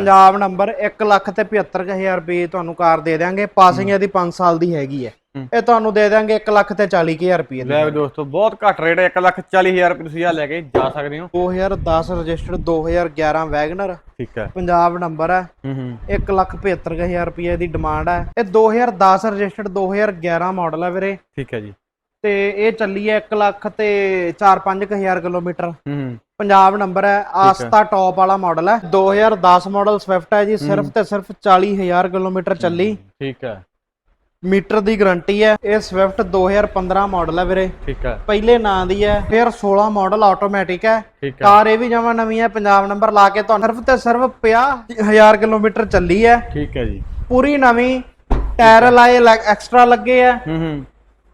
Punjab number 1 lakh ਤੇ 75000 ਰੁਪਏ ਤੁਹਾਨੂੰ ਕਾਰ ਦੇ ਦਿਆਂਗੇ। ਪਾਸਿੰਗ ਇਹਦੀ 5 ਸਾਲ ਦੀ ਹੈਗੀ ਹੈ। ਇਹ ਤੁਹਾਨੂੰ ਦੇ ਦਿਆਂਗੇ 1 ਲੱਖ ਤੇ 40000 ਰੁਪਏ ਲੈ ਦੋਸਤੋ ਬਹੁਤ ਘੱਟ ਰੇਟ ਹੈ। 140000 ਰੁਪਏ ਤੁਸੀਂ ਆ ਲੈ ਕੇ ਜਾ ਸਕਦੇ ਹੋ। 2010 ਰਜਿਸਟਰਡ 2011 ਵੈਗਨਰ। ਠੀਕ ਹੈ। ਪੰਜਾਬ ਨੰਬਰ ਹੂੰ। 1 ਲੱਖ 75000 ਰੁਪਏ ਦੀ ਡਿਮਾਂਡ ਹੈ। ਇਹ 2010 ਰਜਿਸਟਰਡ 2011 ਮਾਡਲ ਹੈ ਵੀਰੇ। ਠੀਕ ਹੈ ਜੀ। ਤੇ ਇਹ ਚੱਲੀ ਹੈ 1 ਲੱਖ ਤੇ 4-5000 ਕਿਲੋਮੀਟਰ। ਹੂੰ ਪੰਜਾਬ ਨੰਬਰ ਹੈ ਆਸਤਾ ਟੌਪ ਵਾਲਾ ਮਾਡਲ ਹੈ। 2010 ਮਾਡਲ ਸਵਿਫਟ ਹੈ ਜੀ ਸਿਰਫ ਤੇ ਸਿਰਫ 40000 ਕਿਲੋਮੀਟਰ ਚੱਲੀ। ਠੀਕ ਹੈ। ਮੀਟਰ ਦੀ ਗਾਰੰਟੀ ਹੈ ਇਹ ਸਵਿਫਟ 2015 ਮਾਡਲ ਹੈ ਵੀਰੇ। ਠੀਕ ਹੈ। ਪਹਿਲੇ ਨਾਂ ਦੀ ਹੈ ਫਿਰ 16 ਮਾਡਲ ਆਟੋਮੈਟਿਕ ਹੈ। ਕਾਰ ਇਹ ਵੀ ਜਮਾ ਨਵੀਂ ਹੈ ਪੰਜਾਬ ਨੰਬਰ ਲਾ ਕੇ ਤੁਹਾਨੂੰ ਸਿਰਫ ਤੇ ਸਿਰਫ 50000 ਕਿਲੋਮੀਟਰ ਚੱਲੀ ਹੈ। ਠੀਕ ਹੈ ਜੀ। ਪੂਰੀ ਨਵੀਂ ਟਾਇਰ ਲਾਏ ਐਕਸਟਰਾ ਲੱਗੇ ਆ ਹੂੰ ਹੂੰ।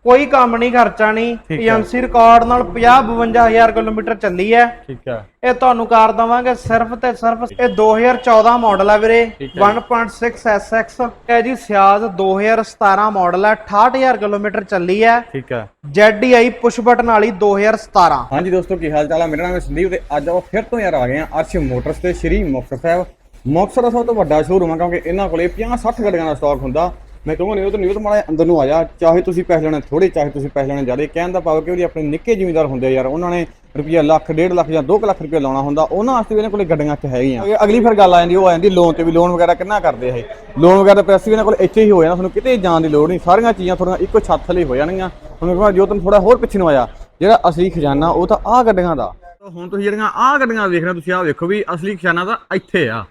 ਕੋਈ ਕੰਮ ਨਹੀਂ ਖਰਚਾ ਨਹੀਂ। ਹੈ। ਏਜੰਸੀ ਰਿਕਾਰਡ ਨਾਲ 50 52000 ਕਿਲੋਮੀਟਰ ਚੱਲੀ ਹੈ। ਠੀਕ ਹੈ। ਇਹ ਤੁਹਾਨੂੰ ਕਾਰ ਦਵਾਂਗੇ ਸਿਰਫ ਤੇ ਸਿਰਫ ਇਹ 2014 ਮਾਡਲ ਹੈ ਵੀਰੇ। ਠੀਕ ਹੈ। 1.6 SX ਇਹ ਜੀ ਸਿਆਜ਼ 2017 ਮਾਡਲ ਹੈ। 68000 ਕਿਲੋਮੀਟਰ ਚੱਲੀ ਹੈ। ਠੀਕ ਹੈ। ZDI ਪੁਸ਼ ਬਟਨ ਵਾਲੀ 2017 ਹਾਂਜੀ ਦੋਸਤੋ ਕੀ ਹਾਲ ਚਾਲ ਹੈ? ਮੇਰਾ ਨਾਮ ਹੈ ਸੰਦੀਪ ਤੇ ਅੱਜ ਆਪਾਂ ਫਿਰ ਤੋਂ ਯਾਰ ਆ ਗਏ ਆ ਅਰਸ਼ ਮੋਟਰਸ ਤੇ ਸ਼੍ਰੀ ਮੁਕਤਸਰ ਸਾਹਿਬ। ਮੁਕਤਸਰ ਦਾ ਸਭ ਤੋਂ ਵੱਡਾ ਸ਼ੋਰੂਮ ਹੈ ਕਿਉਂਕਿ ਇਹਨਾਂ ਕੋਲੇ 50 60 ਗੱਡੀਆਂ ਦਾ ਸਟਾਕ ਹੁੰਦਾ। ਮੈਂ ਕਹੂੰਗਾ ਨਹੀਂ, ਉਹ ਤਾਂ ਨਹੀਂ ਮਾੜਾ ਜਿਹਾ ਅੰਦਰ ਨੂੰ ਆ ਜਾ, ਚਾਹੇ ਤੁਸੀਂ ਪੈਸੇ ਲੈਣੇ ਥੋੜੇ ਚਾਹੇ ਤੁਸੀਂ ਪੈਸੇ ਲੈਣੇ ਜ਼ਿਆਦਾ। ਕਹਿਣ ਦਾ ਭਾਵ ਕਿ ਉਹ ਆਪਣੇ ਨਿੱਕੇ ਜ਼ਿਮੀਂਦਾਰ ਹੁੰਦੇ ਆ ਯਾਰ, ਉਹਨਾਂ ਨੇ ਰੁਪਈਆ ਲੱਖ, ਡੇਢ ਲੱਖ ਜਾਂ 2 ਲੱਖ ਰੁਪਈਆ ਲਾਉਣਾ ਹੁੰਦਾ, ਉਹਨਾਂ ਵਾਸਤੇ ਵੀ ਇਹਨਾਂ ਕੋਲੇ ਗੱਡੀਆਂ 'ਚ ਹੈਗੀਆਂ। ਅਗਲੀ ਫਿਰ ਗੱਲ ਆ ਜਾਂਦੀ, ਉਹ ਆ ਜਾਂਦੀ ਲੋਨ ਤੇ ਵੀ ਲੋਨ ਵਗੈਰਾ ਕਿੰਨਾ ਕਰਦੇ ਆ ਇਹ? ਲੋਨ ਵਗੈਰਾ ਪੈਸੇ ਵੀ ਇਹਨਾਂ ਕੋਲ ਇੱਥੇ ਹੀ ਹੋ ਜਾਣਾ, ਤੁਹਾਨੂੰ ਕਿਤੇ ਜਾਣ ਦੀ ਲੋੜ ਨਹੀਂ। ਸਾਰੀਆਂ ਚੀਜ਼ਾਂ ਤੁਹਾਨੂੰ ਇੱਕੋ ਛੱਤ ਥੱਲੇ ਹੋ ਜਾਣਗੀਆਂ। ਹੁਣ ਮੈਂ ਜੋ ਤੁਹਾਨੂੰ ਥੋੜਾ ਹੋਰ ਪਿੱਛੇ ਨੂੰ ਆਇਆ, ਜਿਹੜਾ ਅਸਲੀ ਖਜ਼ਾਨਾ, ਉਹ ਤਾਂ ਆਹ ਗੱਡੀਆਂ ਦਾ। ਹੁਣ ਤੁਸੀਂ ਜਿਹੜੀਆਂ ਆਹ ਗੱਡੀਆਂ ਵੇਖ ਰਹੇ ਹੋ, ਤੁਸੀਂ ਆਹ ਵੇਖੋ ਵੀ ਅਸਲੀ ਖਜ਼ਾਨਾ ਤਾਂ ਇੱਥੇ ਆ।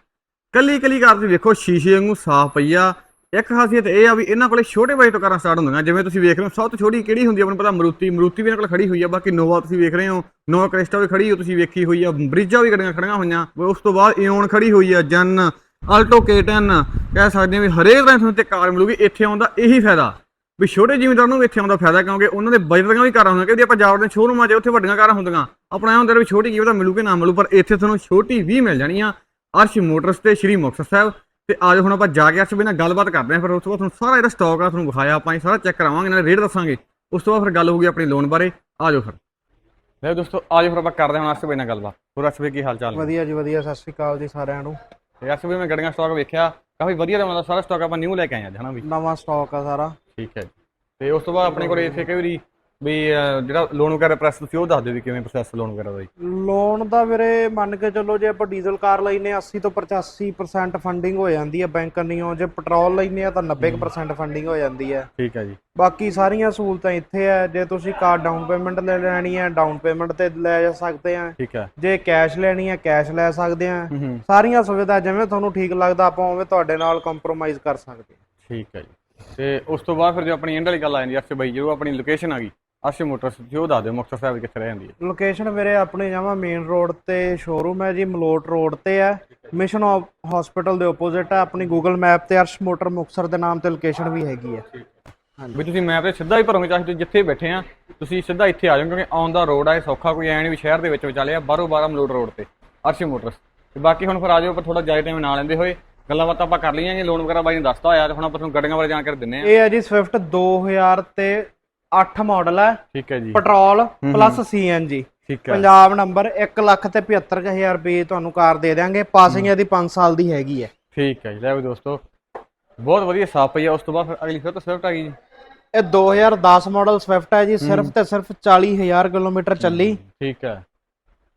ਕੱਲੀ ਕੱਲੀ ਕਾਰ ਤੁਸੀਂ ਵੇਖੋ, ਸ਼ੀਸ਼ੇ ਵਾਂਗੂ ਸਾਫ਼ ਪਈ ਆ ਇੱਕ ਖਾਸੀਅਤ ਇਹ ਆ ਵੀ ਇਹਨਾਂ ਕੋਲੇ ਛੋਟੇ ਬਜਟ ਤੋਂ ਕਾਰਾਂ ਸਟਾਰਟ ਹੁੰਦੀਆਂ। ਜਿਵੇਂ ਤੁਸੀਂ ਵੇਖ ਰਹੇ ਹੋ, ਸਭ ਤੋਂ ਛੋਟੀ ਕਿਹੜੀ ਹੁੰਦੀ ਆ, ਮੈਨੂੰ ਪਤਾ, ਮਰੂਤੀ ਮਰੂਤੀ ਵੀ ਇਹਨਾਂ ਕੋਲ ਖੜੀ ਹੋਈ ਆ, ਬਾਕੀ ਨੋਵਾ ਤੁਸੀਂ ਵੇਖ ਰਹੇ ਹੋ, ਨੋਵਾ ਕ੍ਰਿਸਟਾ ਵੀ ਖੜੀ ਹੋ ਤੁਸੀਂ ਵੇਖੀ ਹੋਈ ਆ, ਬ੍ਰਿਜਾ ਵੀ ਗੱਡੀਆਂ ਖੜੀਆਂ ਹੋਈਆਂ। ਉਸ ਤੋਂ ਬਾਅਦ ਇਓਨ ਖੜੀ ਹੋਈ ਆ, ਜਨ, ਆਲਟੋ K10 ਕਹਿ ਸਕਦੇ ਹਾਂ ਵੀ ਹਰੇਕ ਤਰ੍ਹਾਂ ਤੁਹਾਨੂੰ ਤੇ ਕਾਰ ਮਿਲੂਗੀ, ਇੱਥੇ ਆਉਂਦਾ ਇਹੀ ਫਾਇਦਾ। ਵੀ ਛੋਟੇ ਜ਼ਿਮੀਂਦਾਰ ਨੂੰ ਇੱਥੇ ਆਉਂਦਾ ਫਾਇਦਾ, ਕਿਉਂਕਿ ਉਹਨਾਂ ਦੇ ਬਜਟ ਦੀਆਂ ਵੀ ਕਾਰਾਂ ਹੁੰਦੀਆਂ ਕਿ ਜੇ ਆਪਾਂ ਜਾਵੜਦੇ ਸ਼ੋਰੂਮਾਂ 'ਚ ਉੱਥੇ ਵੱਡੀਆਂ ਕਾਰਾਂ ਹੁੰਦੀਆਂ ਆਪਣਾ ਇਹ ਹੁੰਦਾ ਵੀ ਛੋਟੀ ਕੀ ਪਤਾ ਮਿਲੂ ਕਿ ਨਾ ਮਿਲੂ, ਪਰ ਇੱਥੇ ਤੁਹਾਨੂੰ ਛੋਟੀ ਵੀ ਮਿਲ ਜਾਣੀ ਆ। ਅਰਸ਼ ਮੋਟਰਸ ਤੇ ਸ਼੍ਰੀ ਮੁਕਤਸਰ ਸਾਹਿਬ ਤੇ ਅੱਜ ਹੁਣ ਆਪਾਂ ਜਾ ਕੇ ਅਰਸ਼ ਵੀ ਨਾਲ ਗੱਲਬਾਤ ਕਰਦੇ ਹਾਂ ਫਿਰ ਉਸ ਤੋਂ ਬਾਅਦ ਤੁਹਾਨੂੰ ਸਾਰਾ ਇਹਦਾ ਸਟਾਕ ਆ ਤੁਹਾਨੂੰ ਵਿਖਾਇਆ ਆਪਾਂ ਇਹ ਸਾਰਾ ਚੈੱਕ ਕਰਾਵਾਂਗੇ ਨਾਲੇ ਰੇਟ ਦੱਸਾਂਗੇ। ਉਸ ਤੋਂ ਬਾਅਦ ਫਿਰ ਗੱਲ ਹੋਊਗੀ ਆਪਣੀ ਲੋਨ ਬਾਰੇ ਆ ਜਾਓ ਫਿਰ। ਲੈ ਦੋਸਤੋ ਆ ਜਾਓ ਫਿਰ ਆਪਾਂ ਕਰਦੇ ਹਾਂ ਅਰਸ਼ ਵੀ ਨਾਲ ਗੱਲਬਾਤ। ਹੋਰ ਅਰਸ਼ ਵੀ ਕੀ ਹਾਲ ਚਾਲ ਵਧੀਆ ਜੀ ਵਧੀਆ ਸਤਿ ਸ਼੍ਰੀ ਅਕਾਲ ਜੀ ਸਾਰਿਆਂ ਨੂੰ। ਤੇ ਅਰਸ਼ ਵੀ ਮੈਂ ਗੱਡੀਆਂ ਸਟਾਕ ਵੇਖਿਆ ਕਾਫੀ ਵਧੀਆ ਦਾ ਸਾਰਾ ਸਟਾਕ ਆਪਾਂ ਨਿਊ ਲੈ ਕੇ ਆਏ ਅੱਜ ਹਨਾ ਵੀ? ਨਵਾਂ ਸਟਾਕ ਆ ਸਾਰਾ। ਠੀਕ ਹੈ ਤੇ ਉਸ ਤੋਂ ਬਾਅਦ ਆਪਣੇ ਕੋਲ ਇੱਥੇ ਕਈ ਵਾਰੀ ਵੀ ਅਹ, ਜਿਹੜਾ ਲੋਨ ਵਗੈਰਾ ਪ੍ਰੈਸ ਤੁਸੀਂ ਉਹ ਦੱਸ ਦਿਓ ਵੀ ਕਿਵੇਂ ਪ੍ਰੋਸੈਸ ਲੋਨ ਵਗੈਰਾ ਦਾ ਜੀ। ਲੋਨ ਦਾ ਵੀਰੇ ਮੰਨ ਕੇ ਚੱਲੋ ਜੇ ਆਪਾਂ ਡੀਜ਼ਲ ਕਾਰ ਲੈਨੇ 80 ਤੋਂ 85% ਫੰਡਿੰਗ ਹੋ ਜਾਂਦੀ ਹੈ ਬੈਂਕ ਕੰਨੀਓ ਜੇ ਪੈਟਰੋਲ ਲੈਨੇ ਆ ਤਾਂ 90% ਫੰਡਿੰਗ ਹੋ ਜਾਂਦੀ ਹੈ। ਠੀਕ ਹੈ ਜੀ। ਬਾਕੀ ਸਾਰੀਆਂ ਸਹੂਲਤਾਂ ਇੱਥੇ ਆ ਜੇ ਤੁਸੀਂ ਕਾਰ ਡਾਊਨ ਪੇਮੈਂਟ ਲੈ ਲੈਣੀ ਹੈ ਡਾਊਨ ਪੇਮੈਂਟ ਤੇ ਲੈ ਜਾ ਸਕਦੇ ਆ ਠੀਕ ਹੈ। ਜੇ ਕੈਸ਼ ਲੈਣੀ ਹੈ ਕੈਸ਼ ਲੈ ਸਕਦੇ ਆ ਹੂੰ ਹੂੰ। ਸਾਰੀਆਂ ਸੁਵਿਧਾ ਜਿਵੇਂ ਤੁਹਾਨੂੰ ਠੀਕ ਲੱਗਦਾ ਆਪਾਂ ਉਵੇਂ ਤੁਹਾਡੇ ਨਾਲ ਕੰਪਰੋਮਾਈਜ਼ ਕਰ ਸਕਦੇ ਹਾਂ। ਠੀਕ ਹੈ ਜੀ। ਤੇ ਉਸ ਤੋਂ ਬਾਅਦ ਫਿਰ ਜੋ ਆਪਣੀ ਐਂਡ ਵਾਲੀ ਗੱਲ ਆ ਜਾਂਦੀ ਅਰਸ਼ ਬਾਈ ਜੋ ਆਪਣੀ ਲੋਕੇਸ਼ਨ ਆ ਗਈ ਅਰਸ਼ ਮੋਟਰਸ ਜੀ ਉਹ ਦੱਸ ਦਿਓ ਮੁਕਤਸਰ ਸਾਹਿਬ ਕਿੱਥੇ ਰਹਿ ਜਾਂਦੀ ਹੈ। ਲੋਕੇਸ਼ਨ ਵੀਰੇ ਆਪਣੇ ਜਮਾ ਮੇਨ ਰੋਡ ਤੇ ਸ਼ੋਰੂਮ ਹੈ ਜੀ ਮਲੋਟ ਰੋਡ ਤੇ ਹੈ। ਮਿਸ਼ਨ ਹਸਪੀਟਲ ਦੇ ਆਪੋਜ਼ਿਟ ਹੈ ਆਪਣੀ ਗੂਗਲ ਮੈਪ ਤੇ ਅਰਸ਼ ਮੋਟਰ ਮੁਕਸਰ ਦੇ ਨਾਮ ਤੇ ਲੋਕੇਸ਼ਨ ਵੀ ਹੈਗੀ ਹੈ। ਵੀ ਤੁਸੀਂ ਮੈਪ ਤੇ ਸਿੱਧਾ ਹੀ ਭਰੋਗੇ ਚਾਹੇ ਤੁਸੀਂ ਜਿੱਥੇ ਬੈਠੇ ਆ ਤੁਸੀਂ ਸਿੱਧਾ ਇੱਥੇ ਆ ਜਾਓ ਕਿਉਂਕਿ ਆਉਣ ਦਾ ਰੋਡ ਆ ਇਹ ਸੌਖਾ ਕੋਈ ਐ ਨਹੀਂ ਵੀ ਸ਼ਹਿਰ ਦੇ ਵਿੱਚ ਵਿਚਾਲੇ ਆ ਬਾਹਰੋਂ ਬਾਹਰ ਮਲੋਟ ਰੋਡ ਤੇ ਅਰਸ਼ ਮੋਟਰਸ। ਤੇ ਬਾਕੀ ਹੁਣ ਫਿਰ ਆ ਜਾਓ ਆਪਾਂ ਥੋੜਾ ਜਾਇ ਟਾਈਮ ਨਾਲ ਲੈਂਦੇ ਹੋਏ ਗੱਲਾਂ ਬਾਤਾਂ ਆਪਾਂ ਕਰ ਲਈਆਂ ਜੀ ਲੋਨ ਵਗੈਰਾ ਬਾਈ ਨੇ ਦੱਸਤਾ ਹੋਇਆ ਤੇ ਹੁਣ ਆਪਾਂ ਤੁਹਾਨੂੰ ਗੱਡੀਆਂ ਬਾਰੇ ਜਾਣਕਾਰੀ ਦਿੰਨੇ ਆ। ਇਹ ਹੈ ਜੀ ਸਵਿਫਟ 2000 ਤੇ 8 ਮਾਡਲ ਹੈ ਠੀਕ ਹੈ ਜੀ। ਪੈਟਰੋਲ ਪਲੱਸ ਸੀਐਨਜੀ ਠੀਕ ਹੈ। ਪੰਜਾਬ ਨੰਬਰ 1 ਲੱਖ ਤੇ 75000 ਰੁਪਏ ਤੁਹਾਨੂੰ ਕਾਰ ਦੇ ਦੇਾਂਗੇ ਪਾਸਿੰਗ ਇਹਦੀ 5 ਸਾਲ ਦੀ ਹੈਗੀ ਹੈ। ਠੀਕ ਹੈ ਜੀ ਲੈ ਵੀ ਦੋਸਤੋ। ਬਹੁਤ ਵਧੀਆ ਸਾਫ਼ ਪਈ ਆ ਉਸ ਤੋਂ ਬਾਅਦ ਫਿਰ ਅਗਲੀ ਫਿਰ ਤਾਂ ਸਵਿਫਟ ਆ ਗਈ ਜੀ। ਇਹ 2010 ਮਾਡਲ ਸਵਿਫਟ ਹੈ ਜੀ। ਸਿਰਫ ਤੇ ਸਿਰਫ 40000 ਕਿਲੋਮੀਟਰ ਚੱਲੀ। ਠੀਕ ਹੈ।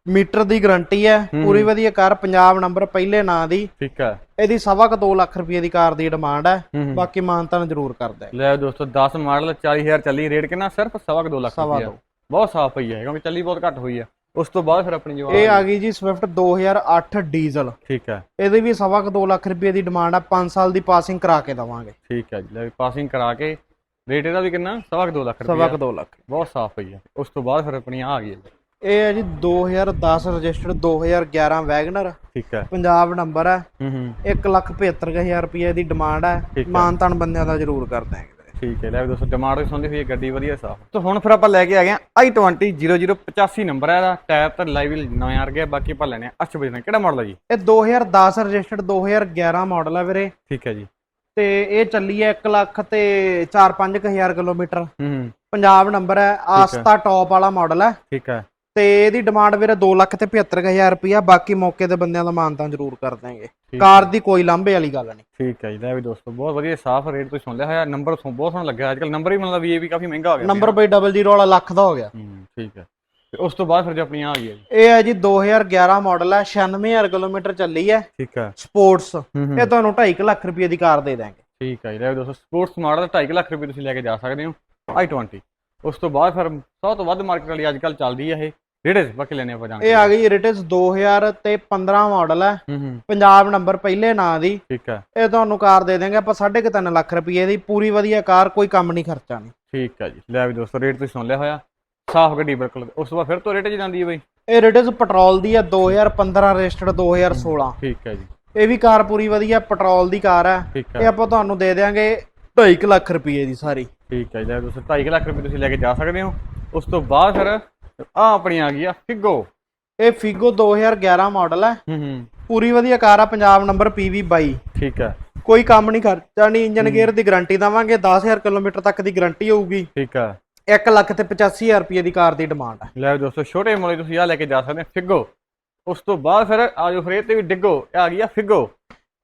ਮੀਟਰ ਦੀ ਗਾਰੰਟੀ ਹੈ ਪੂਰੀ ਵਧੀਆ ਕਾਰ ਪੰਜਾਬ ਨੰਬਰ ਪਹਿਲੇ ਨਾਂ ਦੀ। ਠੀਕ ਹੈ। ਇਹਦੀ ਸਵਾ ਕੁ 2 ਲੱਖ ਰੁਪਏ ਦੀ ਕਾਰ ਦੀ ਡਿਮਾਂਡ ਹੈ ਹੂੰ। ਬਾਕੀ ਮਾਨਤਾਨ ਜ਼ਰੂਰ ਕਰਦਾ ਹੈ। ਲੈ ਦੋਸਤੋ 10 ਮਾਡਲ 40000 ਚੱਲੀ ਰੇਟ ਕਿੰਨਾ? ਸਿਰਫ ਸਵਾ ਕੁ ਦੋ ਲੱਖ ਸਵਾ ਰੁਪਇਆ ਦੋ। ਬਹੁਤ ਸਾਫ਼ ਪਈ ਹੈ ਕਿਉਂਕਿ ਚੱਲੀ ਬਹੁਤ ਘੱਟ ਹੋਈ ਆ ਉਸ ਤੋਂ ਬਾਅਦ ਫਿਰ ਆਪਣੀ ਜੋ ਇਹ ਆ ਗਈ। ਜੀ ਸਵਿਫਟ 2008 ਡੀਜ਼ਲ। ਠੀਕ ਹੈ। ਇਹਦੀ ਵੀ ਸਵਾ ਕੁ 2 ਲੱਖ ਰੁਪਏ ਦੀ ਡਿਮਾਂਡ ਹੈ 5 ਸਾਲ ਦੀ ਪਾਸਿੰਗ ਕਰਾ ਕੇ ਦਵਾਂਗੇ। ਠੀਕ ਹੈ ਜੀ ਲੈ ਪਾਸਿੰਗ ਕਰਾ ਕੇ। ਰੇਟ ਇਹਦਾ ਵੀ ਕਿੰਨਾ? ਸਵਾ ਕੁ ਦੋ ਲੱਖ ਸਵਾ ਰੁਪਇਆ ਕੁ 2 ਲੱਖ। ਬਹੁਤ ਸਾਫ਼ ਪਈ ਹੈ। ਉਸ ਤੋਂ ਬਾਅਦ ਫਿਰ ਆਪਣੀ ਆ ਗਈ ਹੈ। ਇਹ ਹੈ ਜੀ 2010 ਰਜਿਸਟਰਡ 2011 ਵੈਗਨਰ। ਠੀਕ ਹੈ। ਪੰਜਾਬ ਨੰਬਰ ਹੈ। ਹੂੰ ਹੂੰ। 1 ਲੱਖ 75000 ਰੁਪਏ ਦੀ ਡਿਮਾਂਡ ਹੈ। ਹੈ। ਮਾਨਤਾਨ ਬੰਦਿਆਂ ਦਾ ਜ਼ਰੂਰ ਕਰ ਦਾਂਗੇ ਠੀਕ ਹੈ ਲੈ ਵੀ ਦੋਸਤੋ ਡਿਮਾਂਡ ਵੀ ਸੁਣਦੀ ਹੋਈ ਹੈ ਗੱਡੀ ਵਧੀਆ ਸਾਫ਼। ਤਾਂ ਹੁਣ ਫਿਰ ਆਪਾਂ ਲੈ ਕੇ ਆ ਗਏ ਆ i20 0085 ਨੰਬਰ ਹੈ ਇਹਦਾ। ਟਾਇਰ ਤਾਂ ਲਾਈਵ ਨਵੇਂ ਆ ਗਏ ਬਾਕੀ ਆਪਾਂ ਲੈਣੇ ਆ ਅੱਛਾ ਬਜਣਾ ਕਿਹੜਾ ਮਾਡਲ ਹੈ ਜੀ? ਇਹ 2010 ਰਜਿਸਟਰਡ 2011 ਮਾਡਲ ਹੈ ਵੀਰੇ। ਠੀਕ ਹੈ ਜੀ। ਤੇ ਇਹ ਚੱਲੀ ਹੈ 1 ਲੱਖ ਤੇ 4-5000 ਕਿਲੋਮੀਟਰ। ਹੂੰ ਹੂੰ। ਪੰਜਾਬ ਨੰਬਰ ਹੈ ਆਸਤਾ ਟੌਪ ਵਾਲਾ ਮਾਡਲ ਹੈ। ਠੀਕ ਹੈ। ਤੇ ਇਹਦੀ ਡਿਮਾਂਡ ਵੀਰੇ 2 ਲੱਖ ਤੇ 75000 ਰੁਪਇਆ ਬਾਕੀ ਮੌਕੇ ਤੇ ਬੰਦਿਆਂ ਦਾ ਮਾਨਤਾਂ ਜ਼ਰੂਰ ਕਰ ਦਾਂਗੇ ਕਾਰ ਦੀ ਕੋਈ ਲਾਂਭੇ ਵਾਲੀ ਗੱਲ ਨਹੀਂ। ਠੀਕ ਹੈ ਜੀ ਲੈ ਵੀ ਦੋਸਤੋ ਬਹੁਤ ਵਧੀਆ ਸਾਫ਼ ਰੇਟ ਤੁਸੀਂ ਸੁਣ ਲਿਆ ਹੋਇਆ ਨੰਬਰ ਬਹੁਤ ਸੋਹਣਾ ਲੱਗਿਆ ਅੱਜ ਕੱਲ ਨੰਬਰ ਹੀ ਮਤਲਬ ਵੀ ਕਾਫੀ ਮਹਿੰਗਾ ਹੋ ਗਿਆ ਨੰਬਰ ਬਈ 00 ਵਾਲਾ ਲੱਖ ਦਾ ਹੋ ਗਿਆ। ਹੂੰ ਠੀਕ ਹੈ। ਤੇ ਉਸ ਤੋਂ ਬਾਅਦ ਫਿਰ ਜੇ ਆਪਣੀ ਆ ਗਈ ਹੈ ਜੀ। ਇਹ ਹੈ ਜੀ 2011 ਮਾਡਲ ਹੈ 96000 ਕਿਲੋਮੀਟਰ ਚੱਲੀ ਹੈ। ਠੀਕ ਹੈ। ਸਪੋਰਟਸ ਇਹ ਤੁਹਾਨੂੰ 2.5 ਲੱਖ ਰੁਪਏ ਦੀ ਕਾਰ ਦੇ ਦਾਂਗੇ ਠੀਕ ਹੈ ਜੀ ਲੈ ਵੀ ਦੋਸਤੋ ਸਪੋਰਟਸ ਮਾਡਲ 2.5 ਲੱਖ ਰੁਪਏ ਤੁਸੀਂ ਲੈ ਕੇ ਜਾ ਸਕਦੇ ਹੋ i20 ਉਸ ਤੋਂ ਬਾਅਦ ਫਿਰ ਸਭ ਤੋਂ ਵੱਧ ਮਾਰਕੀਟ ਵਾਲੀ ਅੱਜ ਕੱਲ ਚੱਲਦੀ ਹੈ ਇਹ। ਰੇੜੇ ਬਾਕੀ ਲੈਣੇ ਆਪਾਂ ਜਾਣ ਇਹ ਆ ਗਈ ਰਿਟਿਸ 2000 ਤੇ 15 ਮਾਡਲ ਹੈ। ਹੂੰ ਹੂੰ। ਪੰਜਾਬ ਨੰਬਰ ਪਹਿਲੇ ਨਾਂ ਦੀ। ਠੀਕ ਹੈ। ਇਹ ਤੁਹਾਨੂੰ ਕਾਰ ਦੇ ਦੇਂਗੇ ਆਪਾਂ 3.5 ਲੱਖ ਰੁਪਏ ਦੀ। ਪੂਰੀ ਵਧੀਆ ਕਾਰ ਕੋਈ ਕੰਮ ਨਹੀਂ ਖਰਚਾ ਨਹੀਂ। ਠੀਕ ਹੈ ਜੀ। ਲੈ ਵੀ ਦੋਸਤੋ ਰੇਟ ਤੁਸੀਂ ਸੁਣ ਲਿਆ ਹੋਇਆ। ਸਾਫ਼ ਗੱਡੀ ਬਿਲਕੁਲ। ਉਸ ਤੋਂ ਬਾਅਦ ਫਿਰ ਤੋਂ ਰੇਟ ਜਾਂਦੀ ਹੈ ਬਈ? ਇਹ ਰਿਟਿਸ ਪੈਟਰੋਲ ਦੀ ਹੈ 2015 ਰਜਿਸਟਰਡ 2016 ਠੀਕ ਹੈ ਜੀ। ਇਹ ਵੀ ਕਾਰ ਪੂਰੀ ਵਧੀਆ ਪੈਟਰੋਲ ਦੀ ਕਾਰ ਹੈ। ਇਹ ਆਪਾਂ ਤੁਹਾਨੂੰ ਦੇ ਦੇਾਂਗੇ 2.5 ਲੱਖ ਰੁਪਏ ਦੀ ਸਾਰੀ। ਠੀਕ ਹੈ ਜੀ। ਦੋਸਤੋ 2.5 ਲੱਖ ਰੁਪਏ ਤੁਸੀਂ ਲੈ ਕੇ ਜਾ ਸਕਦੇ ਹੋ। ਉਸ ਤੋਂ ਬਾਅਦ ਫਿਰ ਆ ਆਪਣੀ ਆ ਗਈ ਆ ਫਿਗੋ। ਇਹ ਫਿਗੋ 2011 ਮਾਡਲ ਹੈ। ਹੂੰ ਹੂੰ। ਪੂਰੀ ਵਧੀਆ ਕਾਰ ਆ ਪੰਜਾਬ ਨੰਬਰ PV22 ਠੀਕ ਹੈ। ਕੋਈ ਕੰਮ ਨਹੀਂ ਖਰਚਾ ਨਹੀਂ ਇੰਜਨ ਗੇਅਰ ਦੀ ਗਾਰੰਟੀ ਦਵਾਂਗੇ 10000 ਕਿਲੋਮੀਟਰ ਤੱਕ ਦੀ ਗਾਰੰਟੀ ਹੋਊਗੀ। ਠੀਕ ਹੈ। 1 ਲੱਖ ਤੇ 85000 ਰੁਪਏ ਦੀ ਕਾਰ ਦੀ ਡਿਮਾਂਡ ਹੈ। ਲੈ ਦੋਸਤੋ ਛੋਟੇ ਮੁੱਲ ਤੁਸੀਂ ਆ ਲੈ ਕੇ ਜਾ ਸਕਦੇ ਹੋ ਫਿਗੋ। ਉਸ ਤੋਂ ਬਾਅਦ ਫਿਰ ਆਜੋ ਫਿਰ ਇਹ ਤੇ ਵੀ ਡਿੱਗੋ ਆ ਗਈ ਆ ਫਿਗੋ।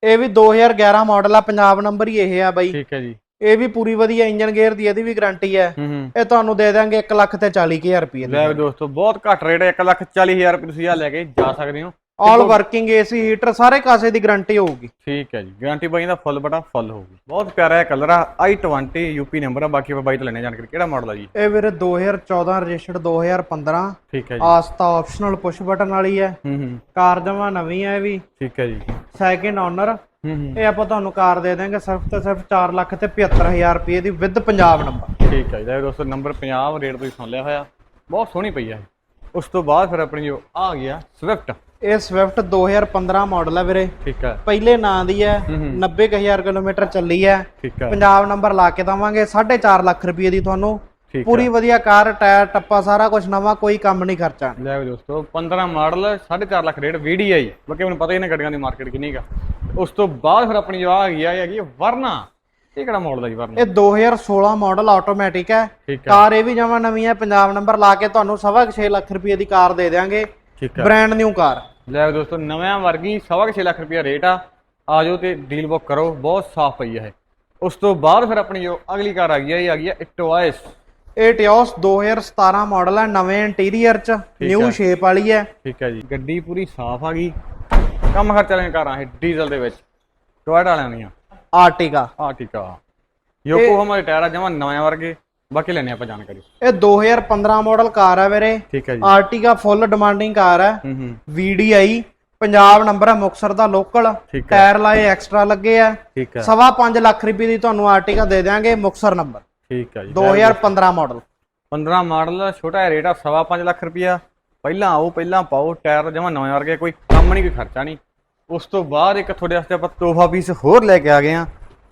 ਇਹ ਵੀ 2011 ਮਾਡਲ ਆ ਪੰਜਾਬ ਨੰਬਰ ਹੀ ਇਹ ਆ ਬਾਈ। ਠੀਕ ਹੈ ਜੀ। ਇਹ ਵੀ ਪੂਰੀ ਵਧੀਆ ਇੰਜਨ ਗੇਅਰ ਦੀ ਇਹਦੀ ਵੀ ਗਾਰੰਟੀ ਹੈ। ਇਹ ਤੁਹਾਨੂੰ ਦੇ ਦਾਂਗੇ 1 ਲੱਖ ਤੇ 40000 ਰੁਪਏ ਦੀ। ਲੈ ਦੋਸਤੋ ਬਹੁਤ ਘੱਟ ਰੇਟ ਹੈ 1 ਲੱਖ 40000 ਰੁਪਏ ਤੁਸੀਂ ਆ ਲੈ ਕੇ ਜਾ ਸਕਦੇ ਹੋ। ਆਲ ਵਰਕਿੰਗ ਏਸੀ ਹੀਟਰ ਸਾਰੇ ਕਾਸੇ ਦੀ ਗਾਰੰਟੀ ਹੋਊਗੀ। ਠੀਕ ਹੈ ਜੀ ਗਾਰੰਟੀ ਬਾਈ ਦਾ ਫੁੱਲ ਬਟਾ ਫੁੱਲ ਹੋਊਗੀ। ਬਹੁਤ ਪਿਆਰਾ ਹੈ ਕਲਰ ਆ i20 ਯੂਪੀ ਨੰਬਰ ਆ ਬਾਕੀ ਆਪਾਂ ਬਾਈ ਤੋਂ ਲੈਣੇ ਜਾਣਕਾਰੀ ਕਿਹੜਾ ਮਾਡਲ ਆ ਜੀ? ਇਹ ਵੀਰੇ 2014 ਰਜਿਸਟਰਡ 2015 ਠੀਕ ਹੈ ਜੀ। ਆਸਤਾ ਆਪਸ਼ਨਲ ਪੁਸ਼ ਬਟਨ ਵਾਲੀ ਹੈ। ਹੂੰ ਹੂੰ। ਕਾਰ ਜਮਾ ਨਵੀਂ ਹੈ ਇਹ ਵੀ। ਠੀਕ ਹੈ ਜੀ। ਸੈਕਿੰਡ ਓਨਰ ਇਹ ਆਪਾਂ ਤੁਹਾਨੂੰ ਕਾਰ ਦੇ ਦਾਂਗੇ ਸਿਰਫ ਤੇ ਸਿਰਫ 4 ਲੱਖ ਤੇ 75000 ਰੁਪਏ ਦੀ ਵਿਦ ਪੰਜਾਬ ਨੰਬਰ ਠੀਕ ਹੈ ਜੀ ਦੋਸਤੋ ਨੰਬਰ 50 ਰੇਟ ਤੁਸੀਂ ਸੁਣ ਲਿਆ ਹੋਇਆ। ਬਹੁਤ ਸੋਹਣੀ ਪਈ ਇਹ। ਉਸ ਤੋਂ ਬਾਅਦ ਫਿਰ ਆਪਣੀ ਜੋ ਆ ਗਿਆ ਸਵਿਫਟ ਇਹ ਸਵਿਫਟ 2015 ਮਾਡਲ ਹੈ ਵੀਰੇ। ਠੀਕ ਹੈ ਪਹਿਲੇ ਨਾਂ ਦੀ ਹੈ ਹੂੰ। ਹੂੰ 90000 ਕਿਲੋਮੀਟਰ ਚੱਲੀ ਹੈ ਹੈ ਪੰਜਾਬ ਨੰਬਰ ਲਾ ਕੇ ਦਵਾਂਗੇ 4.5 ਲੱਖ ਰੁਪਏ ਦੀ ਤੁਹਾਨੂੰ ਪੂਰੀ ਵਧੀਆ ਕਾਰ ਟਾਇਰ ਟੱਪਾ ਸਾਰਾ ਕੁਝ ਨਵਾਂ ਕੋਈ ਕੰਮ ਨਹੀਂ ਖਰਚਾ। ਲੈ ਵੀ ਦੋਸਤੋ 15 ਮਾਡਲ 4.5 ਲੱਖ ਰੇਟ VDI ਬਾਕੀ ਮੈਨੂੰ ਪਤਾ ਹੀ ਨਹੀਂ ਗੱਡੀਆਂ ਦੀ ਮਾਰਕੀਟ ਕਿੰਨੀ ਕਾ ਉਸ ਤੋਂ ਬਾਅਦ ਫਿਰ ਆਪਣੀ ਜੋ ਆ ਗਈ ਆ ਹੈਗੀ ਵਰਨਾ। ਇਹ ਕਿਹੜਾ ਮਾਡਲ ਆ ਜੀ ਵਰਨਾ? ਇਹ 2016 ਮਾਡਲ ਆਟੋਮੈਟਿਕ ਹੈ ਹੈ ਕਾਰ ਇਹ ਵੀ ਜਮਾ ਨਵੀਂ ਹੈ ਪੰਜਾਬ ਨੰਬਰ ਲਾ ਕੇ ਤੁਹਾਨੂੰ ਸਵਾ 6 ਲੱਖ ਰੁਪਏ ਦੀ ਕਾਰ ਦੇ ਦੇਵਾਂਗੇ ਹੈ ਬ੍ਰਾਂਡ ਨਿਊ ਕਾਰ ਲੈ ਦੋਸਤੋ ਨਵਿਆਂ ਵਰਗੀ ਸਵਾ ਕੁ ਛੇ ਲੱਖ ਰੁਪਇਆ ਰੇਟ ਆ। ਆਜੋ ਤੇ ਡੀਲ ਬੁੱਕ ਕਰੋ ਬਹੁਤ ਸਾਫ਼ ਪਈ ਇਹ। ਉਸ ਤੋਂ ਬਾਅਦ ਫਿਰ ਆਪਣੀ ਜੋ ਅਗਲੀ ਕਾਰ ਆ ਗਈ ਆ ਇਹ ਆ ਗਈ ਆ ਇਟਵਾਇਸ ਇਹ ਟਿਓਸ 2017 ਮਾਡਲ ਹੈ ਨਵੇਂ ਇੰਟੀਰੀਅਰ ਚ ਨਿਊ ਸ਼ੇਪ ਵਾਲੀ ਹੈ ਠੀਕ ਹੈ ਜੀ। ਗੱਡੀ ਪੂਰੀ ਸਾਫ਼ ਆ ਗਈ। ਕੰਮ ਖਰਚਾ ਵਾਲੀਆਂ ਕਾਰਾਂ ਇਹ ਡੀਜ਼ਲ ਦੇ ਵਿੱਚ ਟੋਇਟਾ ਵਾਲਿਆਂ ਦੀਆਂ। ਆਰਟਿਕਾ ਆ ਠੀਕ ਆ ਯੋਕੋ ਹਮਾਰੇ ਟਾਇਰ ਆ ਜਮਾ ਨਵੇਂ ਵਰਗੇ ਬਾਕੀ ਲੈਣੇ ਆਪਾਂ ਜਾਣਕਾਰੀ। ਇਹ 2015 ਮਾਡਲ ਕਾਰ ਹੈ ਵੀਰੇ। ਠੀਕ ਹੈ ਜੀ। ਆਰਟਿਕਾ ਫੁੱਲ ਡਿਮਾਂਡਿੰਗ ਕਾਰ ਹੈ VDI ਪੰਜਾਬ ਨੰਬਰ ਹੈ ਮੁਕਸਰ ਦਾ ਲੋਕਲ ਟਾਇਰ ਲਾਏ ਐਕਸਟਰਾ ਲੱਗੇ ਆ। ਸਵਾ 5 ਲੱਖ ਰੁਪਏ ਦੀ ਤੁਹਾਨੂੰ ਆਰਟਿਕਾ ਦੇ ਦਿਆਂਗੇ ਮੁਕਸਰ ਨੰਬਰ ਠੀਕ ਹੈ ਜੀ 2015 ਮਾਡਲ। 15 ਮਾਡਲ ਛੋਟਾ ਰੇਟ ਆ ਸਵਾ ਪੰਜ ਲੱਖ ਰੁਪਇਆ। ਪਹਿਲਾਂ ਆਓ ਪਹਿਲਾਂ ਪਾਓ ਟਾਇਰ ਜਮਾ ਨਵੇਂ ਵਰਗੇ ਕੋਈ ਕੰਮ ਨਹੀਂ ਕੋਈ ਖਰਚਾ ਨਹੀਂ। ਉਸ ਤੋਂ ਬਾਅਦ ਇੱਕ ਤੁਹਾਡੇ ਵਾਸਤੇ ਆਪਾਂ ਤੋਹਫਾ ਪੀਸ ਹੋਰ ਲੈ ਕੇ ਆ ਗਏ ਆ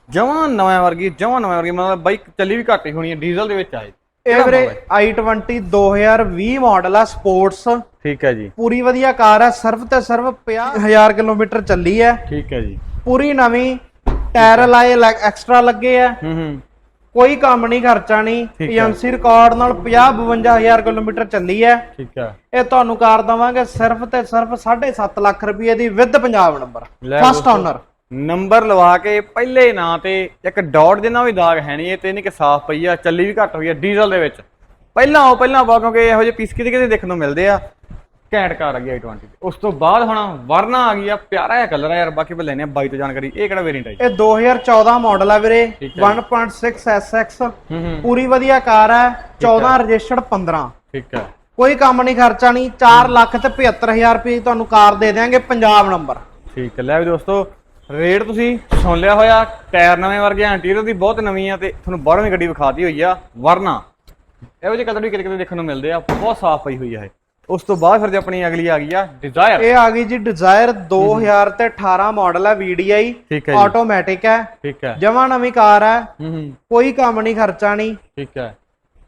ਜਮਾ ਨਵੇਂ ਵਰਗੀ ਜਮਾ ਨਵੇਂ ਵਰਗੀ ਮਤਲਬ ਬਾਈਕ ਚੱਲੀ ਵੀ ਘੱਟ ਹੀ ਹੋਣੀ ਹੈ ਡੀਜ਼ਲ ਦੇ ਵਿੱਚ ਆਏ ਇਹ। ਵੀਰੇ i20 2020 ਮਾਡਲ ਆ ਸਪੋਰਟਸ ਠੀਕ ਹੈ ਜੀ। ਪੂਰੀ ਵਧੀਆ ਕਾਰ ਹੈ ਸਿਰਫ ਤੇ ਸਿਰਫ 50000 ਕਿਲੋਮੀਟਰ ਚੱਲੀ ਹੈ। ਠੀਕ ਹੈ ਜੀ। ਪੂਰੀ ਨਵੀਂ ਟਾਇਰ ਲਾਏ ਐਕਸਟਰਾ ਲੱਗੇ ਆ। ਹੂੰ ਹੂੰ। ਕੋਈ ਕੰਮ ਨਹੀਂ ਖਰਚਾ ਨਹੀਂ। ਏਜੰਸੀ ਰਿਕਾਰਡ ਨਾਲ 50 52000 ਕਿਲੋਮੀਟਰ ਚੱਲੀ ਹੈ। ਠੀਕ ਹੈ। ਇਹ ਤੁਹਾਨੂੰ ਕਾਰ ਦਵਾਂਗੇ ਸਿਰਫ ਤੇ ਸਿਰਫ 7.5 ਲੱਖ ਰੁਪਏ ਦੀ with Punjab number first owner number ਲਵਾ ਕੇ ਪਹਿਲੇ ਨਾਂ ਤੇ ਇੱਕ ਡਾਟ ਜਿੰਨਾ ਵੀ ਦਾਗ ਹੈ ਨਹੀਂ ਇਹ ਤੇ ਨਹੀਂ ਕਿ ਸਾਫ਼ ਪਈ ਆ ਚੱਲੀ ਵੀ ਘੱਟ ਹੋਈ ਆ ਡੀਜ਼ਲ ਦੇ ਵਿੱਚ। ਪਹਿਲਾਂ ਆਓ ਪਹਿਲਾਂ ਪਾਓ ਕਿਉਂਕਿ ਇਹੋ ਜਿਹੇ ਪੀਸ ਕਿਤੇ ਕਿਤੇ ਦੇਖਣ ਨੂੰ ਮਿਲਦੇ ਆ। ਘੈਂਟ ਕਾਰ ਆ ਗਈ i20 ਦੀ। ਉਸ ਤੋਂ ਬਾਅਦ ਹੁਣ ਵਰਨਾ ਆ ਗਈ ਆ ਪਿਆਰਾ ਜਿਹਾ ਕਲਰ ਆ ਯਾਰ ਬਾਕੀ ਆਪਾਂ ਲੈਨੇ ਆ ਬਾਈ ਤੋਂ ਜਾਣਕਾਰੀ। ਇਹ ਕਿਹੜਾ ਵੇਰੀਐਂਟ ਹੈ? ਇਹ 2014 ਮਾਡਲ ਹੈ ਵੀਰੇ ਠੀਕ ਹੈ। 1.6 SX ਪੂਰੀ ਵਧੀਆ ਕਾਰ ਹੈ। 14 ਰਜਿਸਟਰਡ 15 ਠੀਕ ਹੈ। ਕੋਈ ਕੰਮ ਨਹੀਂ ਖਰਚਾ ਨਹੀਂ 4 ਲੱਖ ਤੇ 75000 ਰੁਪਏ ਤੁਹਾਨੂੰ ਕਾਰ ਦੇ ਦੇਵਾਂਗੇ ਪੰਜਾਬ ਨੰਬਰ ਠੀਕ ਹੈ। ਲੈ ਵੀ ਦੋਸਤੋ ਰੇਟ ਤੁਸੀਂ ਸੁਣ ਲਿਆ ਹੋਇਆ ਟਾਇਰ ਨਵੇਂ ਵਰਗੇ ਇੰਟੀਰੀਅਰ ਦੀ ਬਹੁਤ ਨਵੀਂ ਆ ਤੇ ਤੁਹਾਨੂੰ ਬਾਹਰੋਂ ਵੀ ਗੱਡੀ ਵਿਖਾਤੀ ਹੋਈ ਆ ਵਰਨਾ। ਇਹੋ ਜਿਹੇ ਕਲਰ ਵੀ ਕਿਤੇ ਕਿਤੇ ਦੇਖਣ ਨੂੰ ਮਿਲਦੇ ਆ ਬਹੁਤ ਸਾਫ਼ ਪਈ ਹੋਈ ਆ ਇਹ। ਉਸ ਤੋਂ ਬਾਅਦ ਫਿਰ ਜੇ ਆਪਣੀ ਅਗਲੀ ਆ ਗਈ ਆ। ਡਿਜ਼ਾਇਰ ਇਹ ਆ ਗਈ ਜੀ ਡਿਜ਼ਾਇਰ 2018 ਮਾਡਲ ਹੈ। VDI ਠੀਕ ਹੈ ਜੀ। ਆਟੋਮੈਟਿਕ ਹੈ ਠੀਕ ਹੈ। ਜਮਾ ਨਵੀਂ ਕਾਰ ਹੈ ਹੂੰ ਹੂੰ। ਕੋਈ ਕੰਮ ਨਹੀਂ ਖਰਚਾ ਨਹੀਂ। ਠੀਕ ਹੈ।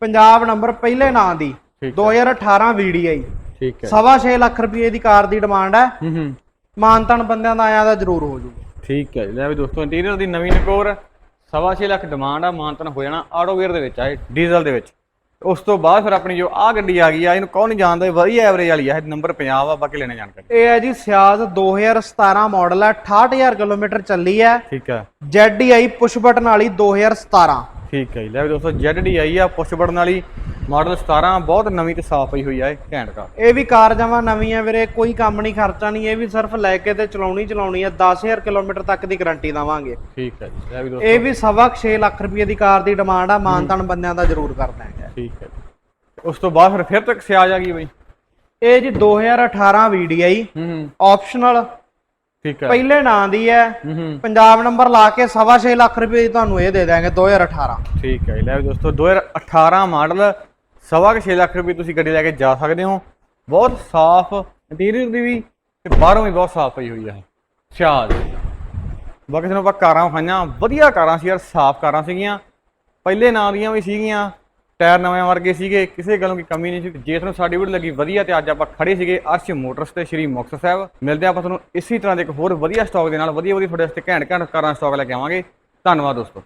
ਪੰਜਾਬ ਨੰਬਰ ਪਹਿਲੇ ਨਾਂ ਦੀ। ਠੀਕ 2018 VDI ਠੀਕ ਹੈ। ਸਵਾ 6 ਲੱਖ ਰੁਪਏ ਦੀ ਕਾਰ ਦੀ ਡਿਮਾਂਡ ਹੈ ਹੂੰ ਹੂੰ। ਮਾਨਤਨ ਬੰਦਿਆਂ ਦਾ ਆਇਆ ਦਾ ਜ਼ਰੂਰ ਹੋ ਜੂਗਾ ਠੀਕ ਹੈ। ਲੈ ਵੀ ਦੋਸਤੋ ਇੰਟੀਰੀਅਰ ਦੀ ਨਵੀਂ ਨਕੋਰ ਸਵਾ ਛੇ ਲੱਖ ਡਿਮਾਂਡ ਆ ਮਾਨਤਨ ਹੋ ਜਾਣਾ ਆਟੋ ਗੇਅਰ ਦੇ ਵਿੱਚ ਆ ਇਹ ਡੀਜ਼ਲ ਦੇ ਵਿੱਚ। ਉਸ ਤੋਂ ਬਾਅਦ ਫਿਰ ਆਪਣੀ ਜੋ ਆ ਗੱਡੀ ਆ ਗਈ ਆ ਇਹਨੂੰ ਕੌਣ ਨਹੀਂ ਜਾਣਦਾ ਵਧੀਆ ਐਵਰੇਜ ਵਾਲੀ ਆ ਇਹ ਨੰਬਰ 50 ਆ ਬਾਕੀ ਲੈਣੇ ਜਾਣਕਾਰੀ। ਇਹ ਹੈ ਜੀ ਸਿਆਜ਼ 2017 ਮਾਡਲ ਹੈ 68000 ਕਿਲੋਮੀਟਰ ਚੱਲੀ ਹੈ ਠੀਕ ਆ। ZDI ਪੁਸ਼ ਬਟਨ ਵਾਲੀ 2017 ਠੀਕ ਹੈ ਜੀ। ਲੈ ਵੀ ਦੋਸਤੋ ZDI ਆ ਪੁਸ਼ ਬਟਨ ਵਾਲੀ ਮਾਡਲ 17 ਬਹੁਤ ਨਵੀਂ ਤੇ ਸਾਫ਼ ਪਈ ਹੋਈ ਆ ਇਹ ਘੈਂਟ ਕਾਰ। ਇਹ ਵੀ ਕਾਰ ਜਮਾ ਨਵੀਂ ਹੈ ਵੀਰੇ ਕੋਈ ਕੰਮ ਨਹੀਂ ਖਰਚਾ ਨਹੀਂ ਇਹ ਵੀ ਸਿਰਫ ਲੈ ਕੇ ਤੇ ਚਲਾਉਣੀ ਚਲਾਉਣੀ ਹੈ 10000 ਕਿਲੋਮੀਟਰ ਤੱਕ ਦੀ ਗਾਰੰਟੀ ਦਵਾਂਗੇ। ਠੀਕ ਹੈ ਜੀ ਲੈ ਵੀ ਦੋਸਤੋ ਇਹ ਵੀ ਸਵਾ 6 ਲੱਖ ਰੁਪਏ ਦੀ ਕਾਰ ਦੀ ਡਿਮਾਂਡ ਆ ਮਾਨਤਾਨ ਬੰਦਿਆਂ ਦਾ ਜ਼ਰੂਰ ਕਰ ਦਾਂਗੇ ਠੀਕ ਹੈ ਜੀ। ਉਸ ਤੋਂ ਬਾਅਦ ਫਿਰ ਫਿਰ ਤੱਕ ਸਿਆਜ ਆ ਗਈ ਬਈ। ਇਹ ਜੀ 2018 VDI ਹੂੰ ਹੂੰ। ਆਪਸ਼ਨਲ ਠੀਕ ਹੈ। ਪਹਿਲੇ ਨਾਂ ਦੀ ਹੈ। ਹੂੰ ਹੂੰ। ਪੰਜਾਬ ਨੰਬਰ ਲਾ ਕੇ ਸਵਾ 6 ਲੱਖ ਰੁਪਏ ਤੁਹਾਨੂੰ ਇਹ ਦੇ ਦਾਂਗੇ 2018 ਠੀਕ ਹੈ ਲੈ ਦੋਸਤੋ 2018 ਮਾਡਲ ਸਵਾ ਕੁ ਛੇ ਲੱਖ ਰੁਪਏ ਤੁਸੀਂ ਗੱਡੀ ਲੈ ਕੇ ਜਾ ਸਕਦੇ ਹੋ। ਬਹੁਤ ਸਾਫ਼ ਇੰਟੀਰੀਅਰ ਦੀ ਵੀ ਤੇ ਬਾਹਰੋਂ ਵੀ ਬਹੁਤ ਸਾਫ਼ ਪਈ ਹੋਈ ਹੈ ਸਿਆਜ ਬਾਕੀ ਤੁਹਾਨੂੰ ਆਪਾਂ ਕਾਰਾਂ ਖਾਈਆਂ ਵਧੀਆ ਕਾਰਾਂ ਸੀ ਯਾਰ, ਸਾਫ਼ ਕਾਰਾਂ ਸੀਗੀਆਂ। ਪਹਿਲੇ ਨਾਂ ਦੀਆਂ ਵੀ ਸੀਗੀਆਂ। ਟਾਇਰ ਨਵੇਂ ਵਰਗੇ ਸੀਗੇ। ਕਿਸੇ ਗੱਲੋਂ ਦੀ ਕਮੀ ਨਹੀਂ ਸੀ। ਜੇ ਤੁਹਾਨੂੰ ਸਾਡੀ ਵੀਡੀਓ ਲੱਗੀ ਵਧੀਆ ਤੇ ਅੱਜ ਆਪਾਂ ਖੜੇ ਸੀਗੇ ਅਰਸ਼ ਮੋਟਰਸ ਤੇ ਸ਼੍ਰੀ ਮੁਕਤਸਰ ਸਾਹਿਬ। ਮਿਲਦੇ ਆਪਾਂ ਤੁਹਾਨੂੰ ਇਸੇ ਤਰ੍ਹਾਂ ਦੇ ਇੱਕ ਹੋਰ ਵਧੀਆ ਸਟਾਕ ਦੇ ਨਾਲ। ਵਧੀਆ ਵਧੀਆ ਤੁਹਾਡੇ ਵਾਸਤੇ ਘੈਂਟ ਘੈਂਟ ਕਾਰਾਂ ਸਟਾਕ ਲੈ ਕੇ ਆਵਾਂਗੇ। ਧੰਨਵਾਦ ਦੋਸਤੋ।